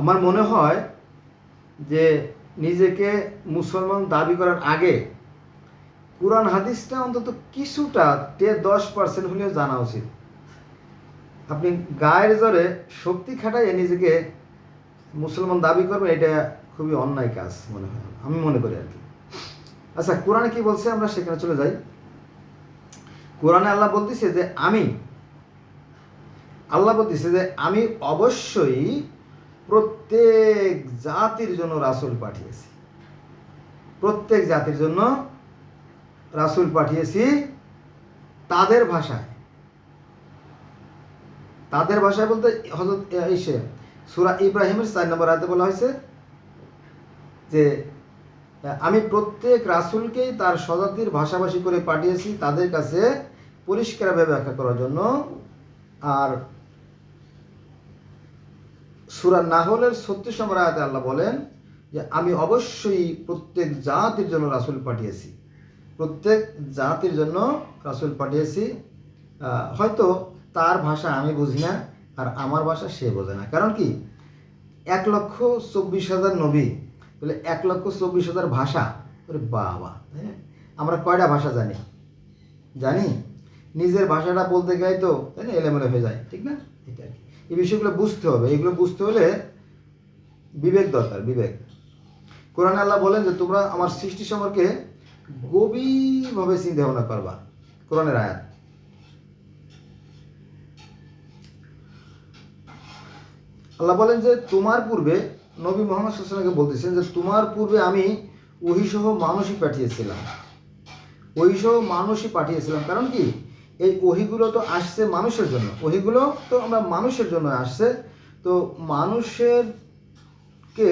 আমার মনে হয় যে নিজেকে মুসলমান দাবি করার আগে কোরআন হাদিসটা অন্তত কিছুটা তে দশ পার্সেন্ট হলেও জানা উচিত। আপনি গায়ের জোরে শক্তি খাটাইয়ে নিজেকে মুসলমান দাবি করবেন, এটা খুবই অন্যায় কাজ মনে হয়, আমি মনে করি আর কি। আচ্ছা কোরআনে কি বলছে? আমরা সেখানে চলে যাই। কোরআনে আল্লাহ বলতেছে যে, আমি, আল্লাহ বলতেছে যে, আমি অবশ্যই প্রত্যেক জাতির জন্য রাসূল পাঠিয়েছি। প্রত্যেক জাতির জন্য রাসূল পাঠিয়েছি তাদের ভাষায়। তাদের ভাষায় বলতে হজরত ইসে সুরা ইব্রাহিমের চার নম্বর আয়তে বলা হয়েছে যে আমি প্রত্যেক রাসূলকেই তার স্বজাতির ভাষাভাষী করে পাঠিয়েছি তাদের কাছে পরিষ্কারভাবে ব্যাখ্যা করার জন্য। আর সুরা নাহলের ছত্রিশ নম্বর আয়াতে আল্লাহ বলেন যে, আমি অবশ্যই প্রত্যেক জাতির জন্য রাসূল পাঠিয়েছি। প্রত্যেক জাতির জন্য রাসূল পাঠিয়েছি। হয়তো তার ভাষা আমি বুঝি না, আর আমার ভাষা সে বোঝে না। কারণ কি? এক লক্ষ চব্বিশ হাজার নবী, বলে এক লক্ষ চব্বিশ হাজার ভাষা। ওরে বাবা হ্যাঁ? আমরা কয়টা ভাষা জানি? জানি? নিজের ভাষাটা বলতে গেলে তো, তাই না? এলেমেলে হয়ে যায়, ঠিক না? এটা আর কি। এই বিষয়গুলো বুঝতে হবে। এগুলো বুঝতে হলে বিবেক দরকার, বিবেক। কোরআন আল্লাহ বলেন যে, তোমরা আমার সৃষ্টি সম্পর্কে গভীরভাবে চিন্তা ভাবনা করবা। কোরআনের আয়াত। আল্লাহ বলেন যে, তোমার পূর্বে নবী মোহাম্মদ সাল্লামকে বলতেছেন যে, তোমার পূর্বে আমি ওহিসহ মানুষই পাঠিয়েছিলাম। ওহিসহ মানুষই পাঠিয়েছিলাম। কারণ কি? এই ওহিগুলো তো আসছে মানুষের জন্য। ওহিগুলো তো আমরা মানুষের জন্য আসছে। তো মানুষের কে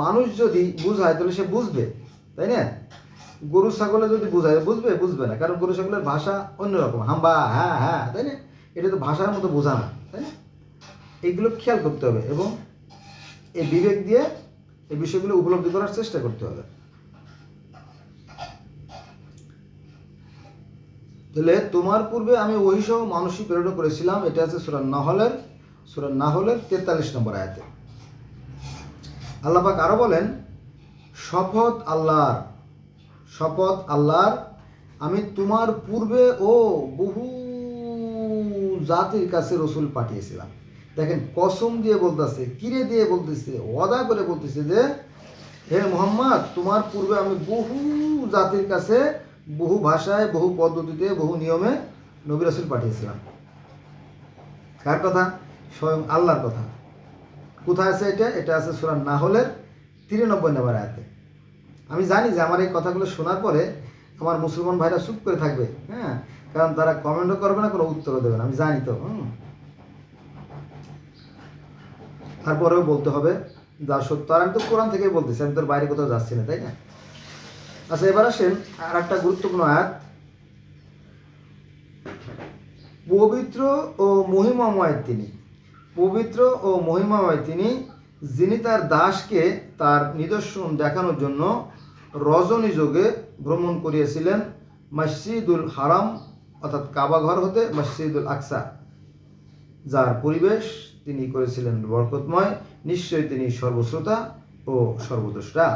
মানুষ যদি বুঝায়, তাহলে সে বুঝবে, তাই না? গরু ছাগলে যদি বুঝায় বুঝবে বুঝবে না। কারণ গরু, ছাগলের ভাষা অন্যরকম। হাম্বা হ্যাঁ হ্যাঁ তাই না? এটা তো ভাষার মতো বোঝা না, তাই না? এইগুলো খেয়াল করতে হবে এবং এই বিবেক দিয়ে এই বিষয়গুলো উপলব্ধি করার চেষ্টা করতে হবে। তাহলে তোমার পূর্বে আমি ওই সহ মানুষই প্রেরণ করেছিলাম। এটা আছে সুরান নাহলের সুরান নাহলের তেতাল্লিশ নম্বর আয়াতে। আল্লাপাক আরও বলেন, শপথ আল্লাহর শপথ আল্লাহর, আমি তোমার পূর্বে ও বহু জাতির কাছে রসুল পাঠিয়েছিলাম। দেখেন, কসম দিয়ে বলতেছে, কিরে দিয়ে বলতেছে, ওয়াদা করে বলতেছে যে, হে মোহাম্মদ, তোমার পূর্বে আমি বহু জাতির কাছে বহু ভাষায়, বহু পদ্ধতিতে, বহু নিয়মে নবী রাসুল পাঠিয়েছিলাম। কার কথা? স্বয়ং আল্লাহর কথা। কোথায় আছে এটা? এটা আছে সুরান নাহলের তিরানব্বই নম্বর আয়াতে। আমি জানি যে আমার এই কথাগুলো শোনার পরে আমার মুসলমান ভাইরা চুপ করে থাকবে হ্যাঁ? কারণ তারা কমেন্টও করবে না, কোনো উত্তরও দেবে না। আমি জানি তো, হুম? তারপরেও বলতে হবে, যা সত্য। আর আমি তো কোরআন থেকেই বলতেছি, আমি তোর বাইরে কোথাও যাচ্ছি না, তাই না? আচ্ছা এবার আসেন আর একটা গুরুত্বপূর্ণ আয়াত। পবিত্র ও মহিমাময় তিনি। পবিত্র ও মহিমাময় তিনি, যিনি তার দাসকে তার নিদর্শন দেখানোর জন্য রজনী যোগে ভ্রমণ করিয়েছিলেন মসজিদুল হারাম, অর্থাৎ কাবাঘর হতে মসজিদুল আকসা। যার পরিবেশ তিনি করেছিলেন বরকতময়, নিশ্চয়ই তিনি সর্বশ্রোতা ও সর্বদ্রষ্টা।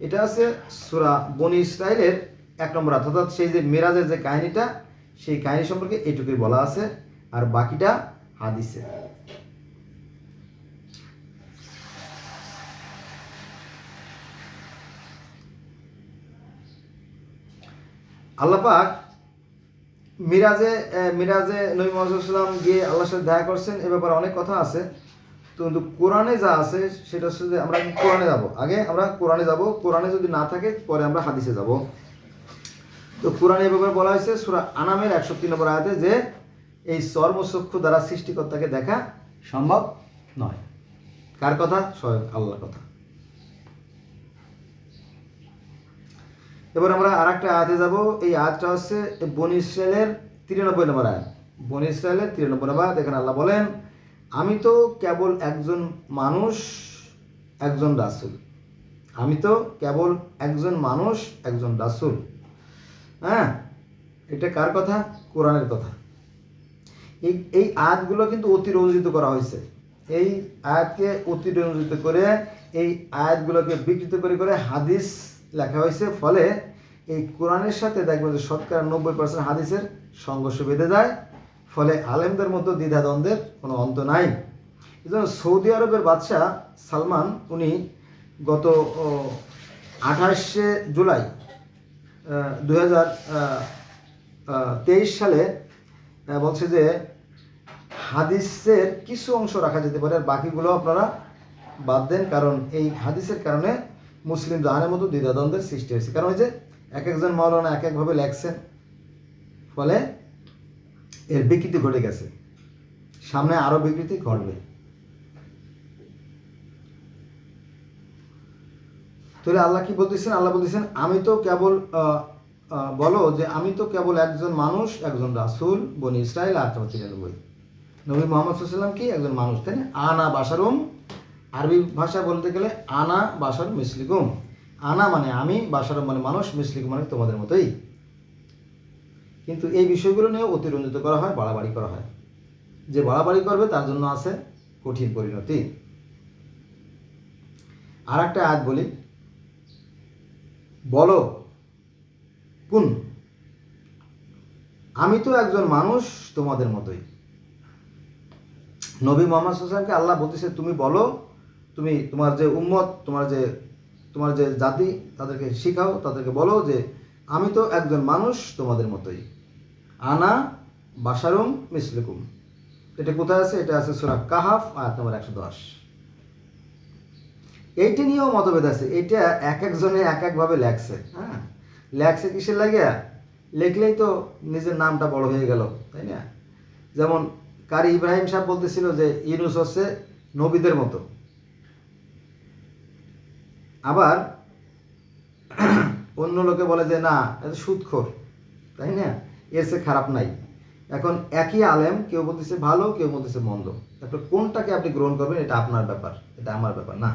এটা আছে সুরা বনি ইসরায়েলের এক নম্বর অর্থাৎ সেই যে মেরাজের যে কাহিনীটা, সেই কাহিনী সম্পর্কে এইটুকুই বলা আছে, আর বাকিটা হাদিসে। আল্লাপাক মিরাজে মিরাজে নবী মোহাম্মদাল্লাম গিয়ে আল্লাহর সাথে দেখা করছেন, এ ব্যাপারে অনেক কথা আছে। তো কিন্তু কোরআনে যা আছে, সেটা হচ্ছে যে আমরা কোরআনে যাব। আগে আমরা কোরআনে যাব, কোরআনে যদি না থাকে, পরে আমরা হাদিসে যাব। তো কোরআনে ব্যাপারে বলা হয়েছে, সুরা আনামের একশো তিন নম্বর আয়াতে যে, এই চর্মচক্ষু দ্বারা সৃষ্টিকর্তাকে দেখা সম্ভব নয়। কার কথা? স্বয়ং আল্লাহর কথা। এবার আমরা আর একটা আয়াতে যাব। এই আয়াতটা হচ্ছে বন ইসরায়েলের তিরানব্বই নম্বর আয়াত। বন ইসরায়েলের তিরানব্বই নম্বর আয়াত, এখানে আল্লাহ বলেন আমি তো কেবল একজন মানুষ, একজন রাসূল। আমি তো কেবল একজন মানুষ, একজন রাসূল। হ্যাঁ? এটা কার কথা? কোরআনের কথা। এই এই আয়াতগুলো কিন্তু অতিরঞ্জিত করা হয়েছে। এই আয়াতকে অতিরঞ্জিত করে, এই আয়াতগুলোকে বিকৃত করে করে হাদিস লেখা হয়েছে। ফলে এই কোরআনের সাথে দেখবেন যে শতকরা নব্বই পার্সেন্ট হাদিসের সংঘর্ষ বেঁধে যায়। ফলে আলেমদের মধ্যে দ্বিধাদ্বন্দ্বের কোনো অন্ত নাই। এই জন্য সৌদি আরবের বাদশাহ সালমান, উনি গত আঠাশে জুলাই দু হাজার তেইশ সালে বলছে যে হাদিসের কিছু অংশ রাখা যেতে পারে, আর বাকিগুলো আপনারা বাদ দেন, কারণ এই হাদিসের কারণে মুসলিম জাহানের মতো দ্বিধাদ্বন্দ্বের সৃষ্টি হয়েছে। কারণ ওই যে এক একজন মৌলানা এক একভাবে লেখছেন। ফলে এর বিকৃতি ঘটে গেছে। সামনে আরও বিকৃতি ঘটবে। তাহলে আল্লাহ কি বলতেছেন? আল্লাহ বলতেছেন, আমি তো কেবল বলো যে আমি তো কেবল একজন মানুষ, একজন রাসূল, বনি ইসরায়েল আর তিরানব্বই। নবী মোহাম্মদ সাল্লাম কি? একজন মানুষ, তাই না? আনা বাসারুম আরবি ভাষা বলতে গেলে, আনা বাসার মিসলিকুম। আনা মানে আমি বাসারুম মানে মানুষ, মিসলিকুম মানে তোমাদের মতোই। কিন্তু এই বিষয়গুলো নিয়ে অতিরঞ্জিত করা হয়, বাড়াবাড়ি করা হয়। যে বাড়াবাড়ি করবে, তার জন্য আছে কঠিন পরিণতি। আর একটা আয়াত বলি। বলো, কোন, আমি তো একজন মানুষ তোমাদের মতোই। নবী মোহাম্মদ হোসেনকে আল্লাহ বলতেছে, তুমি বলো, তুমি তোমার যে উম্মত, তোমার যে তোমার যে জাতি, তাদেরকে শিখাও, তাদেরকে বলো যে, আমি তো একজন মানুষ তোমাদের মতোই। আনা বাসারুম মিসলিকুম। এটা কোথায় আছে? এটা আছে সুরা কাহাফ, আয়াত নম্বর একশো দশ। এইটা নিয়েও মতভেদ আছে। এটা এক একজনে এক একভাবে লেখছে হ্যাঁ? লেখছে কিসের লাগে লেখলেই তো নিজের নামটা বড় হয়ে গেল, তাই না? যেমন কারি ইব্রাহিম সাহেব বলতেছিল যে, ইউনুস হচ্ছে নবীদের মতো। আবার অন্য লোকে বলে যে, না, এটা সুদখোর, তাই না? এর সে খারাপ নাই। এখন একই আলেম, কেউ বলতেছে ভালো, কেউ বলতেছে মন্দ। তারপরে কোনটাকে আপনি গ্রহণ করবেন, এটা আপনার ব্যাপার, এটা আমার ব্যাপার, না।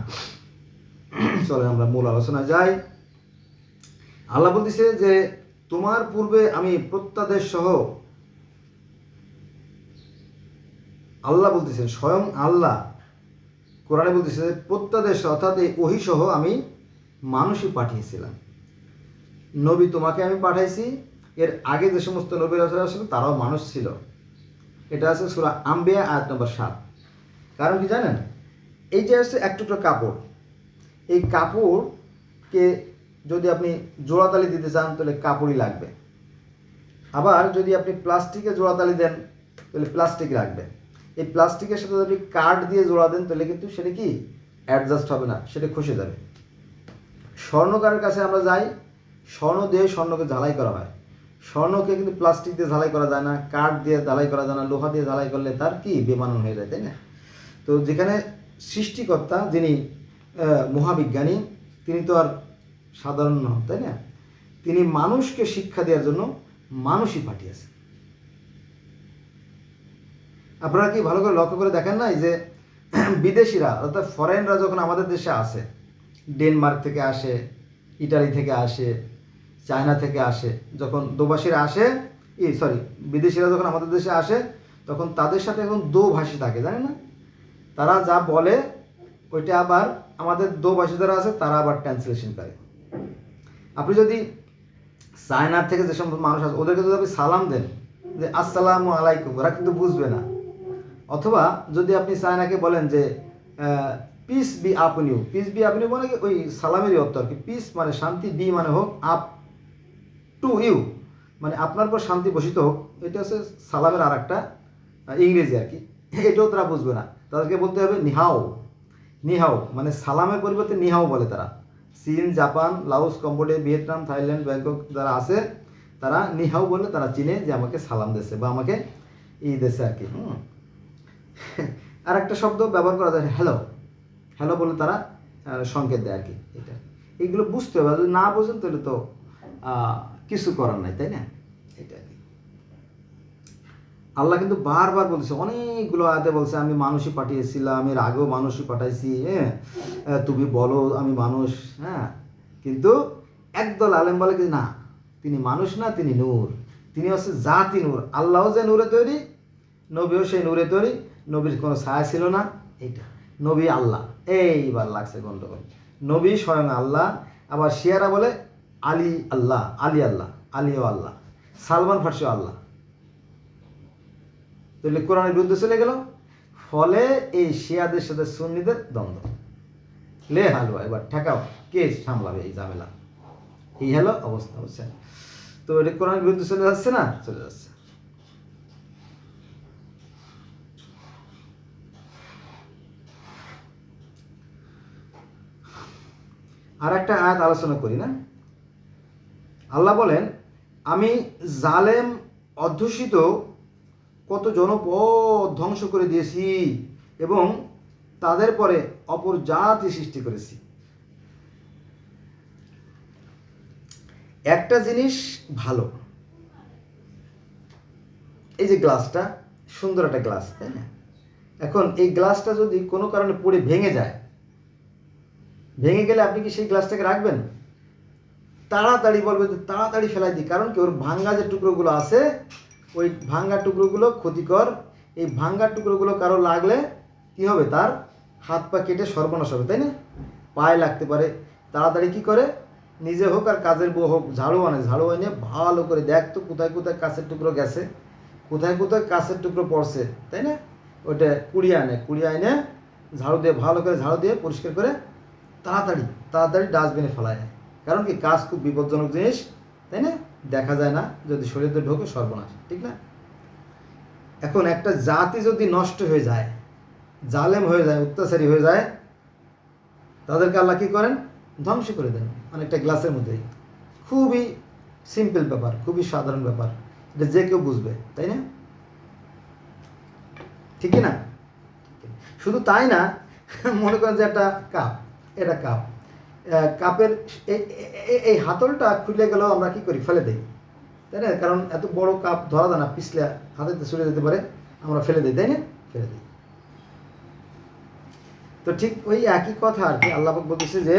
চলে আমরা মূল আলোচনা যাই। আল্লাহ বলতেছে যে, তোমার পূর্বে আমি প্রত্যাদেশ সহ আল্লাহ বলতেছে স্বয়ং আল্লাহ। কোরআনে বলতেছে যে, প্রত্যাদেশ অর্থাৎ এই ওহি সহ আমি মানুষই পাঠিয়েছিলাম। নবী তোমাকে আমি পাঠাইছি এর আগে যে সমস্ত নবী রাসূল ছিল তারাও মানুষ ছিল। এটা আছে সুরা আম্বিয়া, আয়াত নম্বর সাত। কারণ কি জানেন? এই যে হচ্ছে এক টুকরো কাপড়। এই কাপড়কে যদি আপনি জোড়াতালি দিতে চান, তাহলে কাপড়ই লাগবে। আবার যদি আপনি প্লাস্টিকে জোড়াতালি দেন, তাহলে প্লাস্টিক লাগবে। এই প্লাস্টিকের সাথে যদি কাঠ দিয়ে জোড়া দেন, তাহলে কিন্তু সেটা কি? অ্যাডজাস্ট হবে না, সেটা খসে যাবে। স্বর্ণকারের কাছে আমরা যাই, স্বর্ণ দিয়ে স্বর্ণকে ঝালাই করা হয়। স্বর্ণকে কিন্তু প্লাস্টিক দিয়ে ঝালাই করা যায় না, কাঠ দিয়ে ঝালাই করা যায় না, লোহা দিয়ে ঝালাই করলে তার কি বেমানন হয়ে যায়, তাই না? তো যেখানে সৃষ্টিকর্তা যিনি মহাবিজ্ঞানী, তিনি তো আর সাধারণ নন, তাই না? তিনি মানুষকে শিক্ষা দেওয়ার জন্য মানুষই পাঠিয়েছেন আপনারা কি ভালো করে লক্ষ্য করে দেখেন নাই যে, বিদেশিরা, অর্থাৎ ফরেনরা যখন আমাদের দেশে আসে ডেনমার্ক থেকে আসে ইটালি থেকে আসে চায়না থেকে আসে। যখন দোভাষীরা আসে, ই সরি বিদেশিরা যখন আমাদের দেশে আসে, তখন তাদের সাথে এখন দো ভাষী থাকে, জানেন না? তারা যা বলে, ওইটা আবার আমাদের দো ভাষী যারা আছে, তারা আবার ট্রান্সলেশন করে। আপনি যদি চায়নার থেকে যে সমস্ত মানুষ আছে, ওদেরকে যদি আপনি সালাম দেন, যে আসসালামু আলাইকুম, ওরা কিন্তু বুঝবে না। অথবা যদি আপনি চায়নাকে বলেন যে peace be upon you peace be upon you মানে ওই সালামেরই অর্থ আর কি। পিস মানে শান্তি বি মানে হোক, আপ টু ইউ মানে আপনার পর শান্তি বসিত হোক, এটা হচ্ছে সালামের আর একটা ইংরেজি আর কি। এটাও তারা বুঝবে না। তাদেরকে বলতে হবে নিহাও নিহাও মানে সালামের পরিবর্তে নিহাও বলে তারা। চীন, Japan Laos Cambodia, Vietnam, Thailand, Bangkok যারা আছে, তারা নিহাও বলে তারা চিনে যে আমাকে সালাম দেশে বা আমাকে ই দেশে আর কি, হুম। আর একটা শব্দ ব্যবহার করা যায়, হ্যালো। হ্যালো বলে তারা সংকেত দেয় আর কি, এটা। এইগুলো বুঝতে হবে যদি না বোঝেন তাহলে তো কিছু করার নাই, তাই না? এটা আল্লাহ কিন্তু বারবার বলছে অনেকগুলো আয়াতে বলছে, আমি মানুষই পাঠিয়েছিলাম, এর আগেও মানুষই পাঠাইছি হ্যাঁ? তুমি বলো, আমি মানুষ হ্যাঁ? কিন্তু একদল আলেম বলে কি, না, তিনি মানুষ না, তিনি নূর। তিনি হচ্ছে জাতি নূর। আল্লাহ যে নূরে তৈরি, নবীও সেই নূরে তৈরি, নবীর কোনো ছায়া ছিল না, এইটা। নবী আল্লাহ। এইবার লাগছে গন্ডগোল। নবী স্বয়ং আল্লাহ। আবার শিয়ারা বলে আলী আল্লাহ আলী আল্লাহ আলীও আল্লাহ, সালমান ফার্সিও আল্লাহ। তাহলে কোরআনের বিরুদ্ধে চলে গেল। ফলে এই শিয়াদের সাথে সুন্নিদের দ্বন্দ্ব। লে হালুয়া, এবার ঠেকাও, কে সামলাবে এই ঝামেলা? এই হলো অবস্থা, বুঝছেন? তো এটা কোরআনের বিরুদ্ধে চলে যাচ্ছে না? চলে যাচ্ছে। আর একটা আয়াত আলোচনা করি না? আল্লাহ বলেন, আমি জালেম অধ্যুষিত কত জনপদ ধ্বংস করে দিয়েছি এবং তাদের পরে অপর জাতি সৃষ্টি করেছি। একটা জিনিস ভালো, এই যে গ্লাসটা, সুন্দর একটা গ্লাস, তাই না? এখন এই গ্লাসটা যদি কোনো কারণে পড়ে ভেঙে যায়, ভেঙে গেলে আপনি কি সেই গ্লাসটাকে রাখবেন? তাড়াতাড়ি বলবে যে তাড়াতাড়ি ফেলাই দিই। কারণ কি? ওর ভাঙ্গা যে টুকরোগুলো আছে, ওই ভাঙ্গা টুকরোগুলো ক্ষতিকর। এই ভাঙ্গা টুকরোগুলো কারও লাগলে কি হবে? তার হাত পা কেটে সর্বনাশ হবে, তাই না? পায়ে লাগতে পারে। তাড়াতাড়ি কি করে? নিজে হোক আর কাজের বউ হোক, ঝাড়ু আনে, ঝাড়ু এনে ভালো করে দেখ তো কোথায় কোথায় কাছের টুকরো গেছে, কোথায় কোথায় কাছের টুকরো পড়ছে, তাই না? ওইটা কুড়িয়ে আনে কুড়িয়ে আনে, ঝাড়ু দিয়ে, ভালো করে ঝাড়ু দিয়ে পরিষ্কার করে তাড়াতাড়ি তাড়াতাড়ি ডাস্টবিনে ফেলায়। নেয় কারণ কি, কাজ খুব বিপজ্জনক জিনিস, তাই না? দেখা যায় না, যদি শরীরে ঢোকে, সর্বনাশ, ঠিক না? এখন একটা জাতি যদি নষ্ট হয়ে যায়, জালেম হয়ে যায়, অত্যাচারী হয়ে যায়, তাদেরকে আল্লাহ কী করেন? ধ্বংস করে দেন, অনেকটা গ্লাসের মধ্যেই। খুবই সিম্পল ব্যাপার, খুবই সাধারণ ব্যাপার। এটা যে কেউ বুঝবে, তাই না? ঠিক না? শুধু তাই না, মনে করেন যে একটা কাপ এটা কাপ কাপের এই হাতলটা খুলে গেলেও আমরা কি করি? ফেলে দিই। তাই না? কারণ এত বড় কাপ ধরা যায় না, পিছলে হাতে ছুটে যেতে পারে, আমরা ফেলে দিই, তাই না? ফেলে দিই। তো ঠিক ওই একই কথা আর কি আল্লাহ বলতেছে যে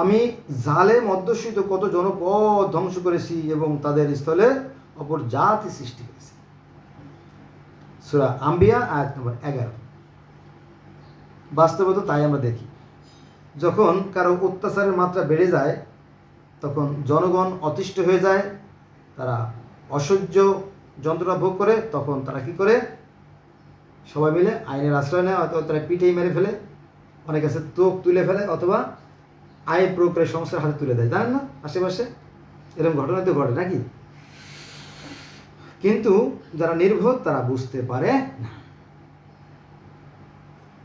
আমি জালে অধ্যুষিত কত জনপদ ধ্বংস করেছি এবং তাদের স্থলে অপর জাতি সৃষ্টি করেছি। সুরা আম্বিয়া, আয়াত নম্বর এগারো। বাস্তবত তাই আমরা দেখি। যখন কারও অত্যাচারের মাত্রা বেড়ে যায়, তখন জনগণ অতিষ্ঠ হয়ে যায়, তারা অসহ্য যন্ত্রণা ভোগ করে, তখন তারা কি করে? সবাই মিলে আইনের আশ্রয় নেয়, অথবা তারা পিঠেই মেরে ফেলে, অনেক আছে তোপ তুলে ফেলে, অথবা আইন প্রয়োগ করে সংস্থার হাতে তুলে দেয়। জানেন না? আশেপাশে? এরকম ঘটনা তো ঘটে, নাকি? কিন্তু যারা নির্বোধ তারা বুঝতে পারে না।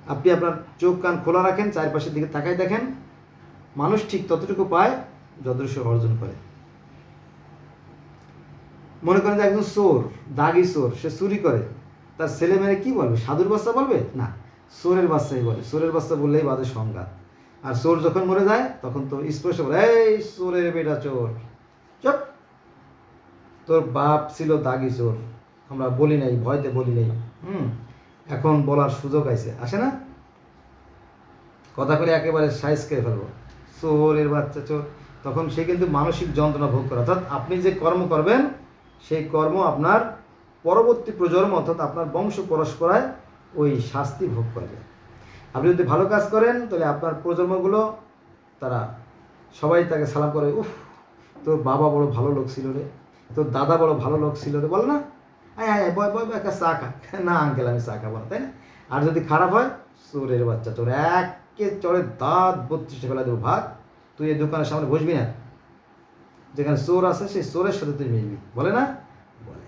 আপনি আপনার চোখ, কান খোলা রাখেন, চারপাশের দিকে তাকাই দেখেন। মানুষ ঠিক ততটুকু পায় যতটুকু অর্জন করে। মনে করেন যে একজন চোর, দাগি চোর, সে চুরি করে। তার ছেলে মেয়ে কি বলবে? সাধুর বাচ্চা বলবে? না, চোরের বাচ্চাই বলে। চোরের বাচ্চা বললেই বাদে সংঘাত। আর চোর যখন মরে যায়, তখন তো স্পষ্ট বলে, এই চোরের বেটা চোর। চুপ। তোর বাপ ছিল দাগি চোর। আমরা বলি নাই, ভয়তে বলি নাই। হুম, এখন বলার সুযোগ আছে আসে না? কথা করে একেবারে সাইজ করে ফেলব। চোরের বাচ্চা চোর। তখন সে কিন্তু মানসিক যন্ত্রণা ভোগ করে। অর্থাৎ আপনি যে কর্ম করবেন, সেই কর্ম আপনার পরবর্তী প্রজন্ম, অর্থাৎ আপনার বংশ পরস্পরায় ওই শাস্তি ভোগ করবে। আপনি যদি ভালো কাজ করেন, তাহলে আপনার প্রজন্মগুলো, তারা সবাই তাকে সালাম করে, উফ, তোর বাবা বড় ভালো লোক ছিল রে। তোর দাদা বড় ভালো লোক ছিল রে বল না? আয় আয়, বয় বয় একটা চা খা। না আঙ্কেল আমি চা খাব তাই না? আর যদি খারাপ হয় চোরের বাচ্চা চোর। একে চড়ে দাঁত বত্রিশে ফেলা দেবো ভাগ। তুই এই দোকানের সামনে বসবি না? যেখানে চোর আছে সেই চোরের সাথে তুই মিশবি বলে না? বলে।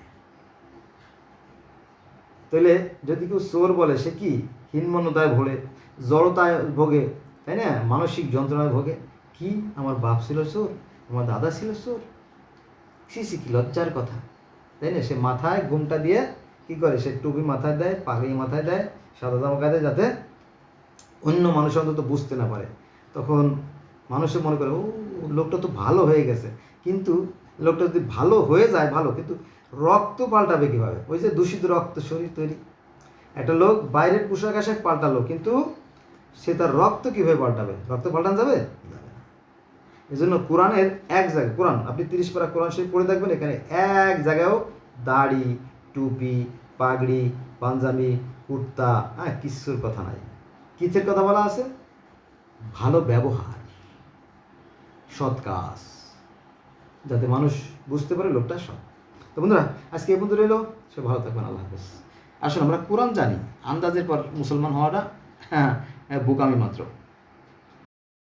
তাহলে যদি কেউ চোর বলে সে কি? হীনমন্যতায় ভোলে জড়তায় ভোগে তাই না? মানসিক যন্ত্রণায় ভোগে। কি? আমার বাপ ছিল চোর আমার দাদা ছিল চোর। সি সি কি লজ্জার কথা। তাই না? সে মাথায় ঘুমটা দিয়ে কি করে? সে টুপি মাথায় দেয়, পাগড়ি মাথায় দেয়, সাদা জামা দেয় যাতে অন্য মানুষ অন্তত বুঝতে না পারে। তখন মানুষে মনে করে, ও, লোকটা তো ভালো হয়ে গেছে। কিন্তু লোকটা যদি ভালো হয়ে যায়, ভালো, কিন্তু রক্ত পাল্টাবে কীভাবে? ওই যে দূষিত রক্ত শরীর তৈরি। একটা লোক বাইরের পোশাক আশাক পাল্টালো, কিন্তু সে তার রক্ত কীভাবে পাল্টাবে? রক্ত পাল্টানো যাবে। এই জন্য কোরআনের এক জায়গায়, কোরআন, আপনি তিরিশ পারা কোরআন শরীফ পড়ে দেখবেন এখানে এক জায়গায়ও দাড়ি, টুপি, পাগড়ি, পাঞ্জাবি, কুর্তা হ্যাঁ কিচ্ছুর কথা নাই। কিসের কথা বলা আছে? ভালো ব্যবহার, সৎ কাজ। যাতে মানুষ বুঝতে পারে লোকটা সৎ। তো বন্ধুরা, আজকে এই পর্যন্ত রইল। সে ভালো থাকবেন, আল্লাহ হাফেজ। আসলে আমরা কোরআন জানি। আন্দাজের পর মুসলমান হওয়াটা হ্যাঁ বোকামি মাত্র।